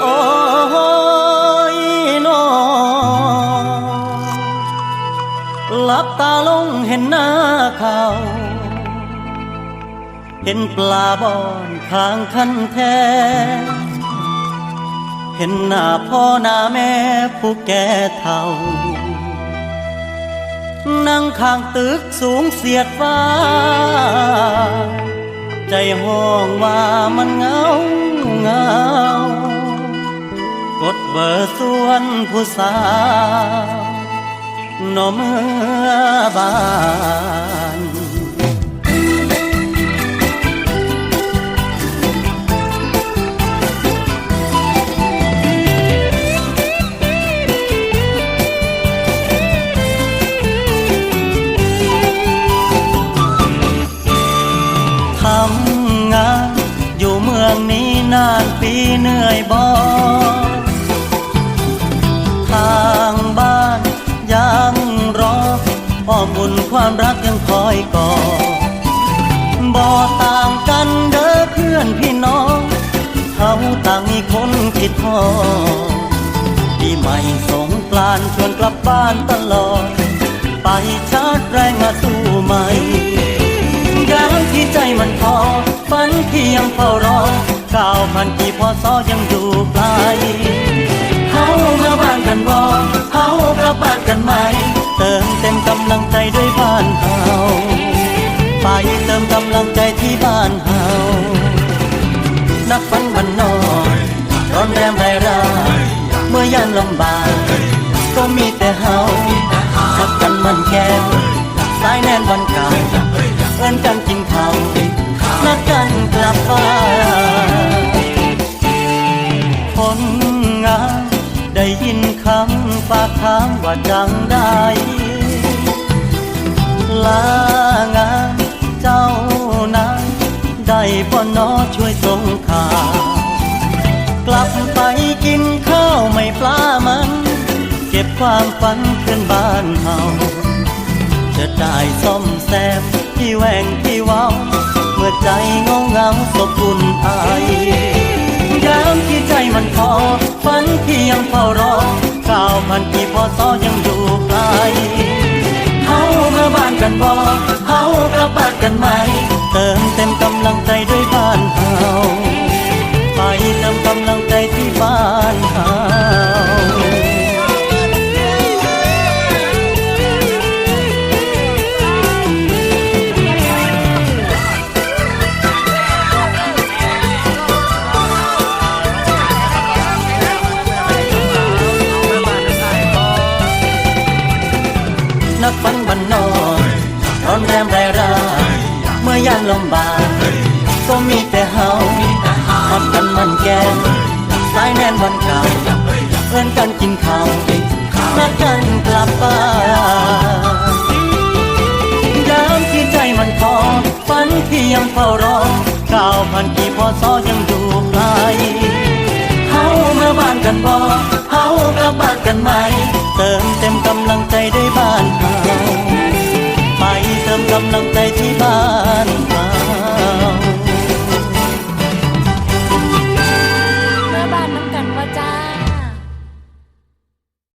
โอ้ยนอหลับตาลงเห็นหน้าเขาเห็นปลาบอนข้างคันแท้เห็นหน้าพ่อหน้าแม่ผู้แก่เท่า นั่งข้างตึกสูงเสียดฟ้า ใจห้องว่ามันเงาเงากดเบอร์ส่วนผู้สาวนอเมื่อบาื่อยบ่ทางบ้านยังรออ้อบุญความรักยังคอยก่อบ่ต่างกันเด้อเพื่อนพี่น้อง เขาต่างมีคนคิดทอดปีใหม่สงกรานชวนกลับบ้านตลอด ไปชาร์จแรงมาสู้ใหม่ยามที่ใจมันพอฝันที่ยังเฝ้ารอ ก้าวพันกี่พอซอยังอยู่ไกลเฮามาบ้านกันบ่เฮากลับบ้านกันไหม เติมเต็มกำลังใจด้วยบ้านเฮาไปเติมกำลังใจที่บ้านเฮานักฝันบันนอกร้อนแรมไรราเมื่อยานลำบากก็มีแต่เฮา ว่าจังได้ลางานเจ้านายได้บ่นอช่วยส่งข่าวกลับไปกินข้าวไม่ปลามัน เก็บความฝันขึ้นบ้านเฮาจะได้ซ่อมแซมที่แหว่งที่เว้า เมื่อใจเงาเงาสบอุ่นอายยามที่ใจมันพอฝันที่ยังเฝ้ารอ ผ่าวพันกี่พอซอยังอยู่ไกลเฮามาบ้านกันบ่เฮากลับบ้านกันไหม เติมเต็มกำลังใจ นักฝันบันนอกร้อนแรมไรราเมื่อยานลำบากก็มีแต่เฮาทำกันมันแกงสายแน่นวันเก่าเอิ้นกันกินข้าวนัดกันกลับบ้านยามที่ใจมันพอฝันที่ยังเฝ้ารอก้าวพันกี่พอซอยังอยู่ไกลเฮามาบ้านกันบ่เฮากลับบ้านกันไหม เติมเต็มกำลังใจ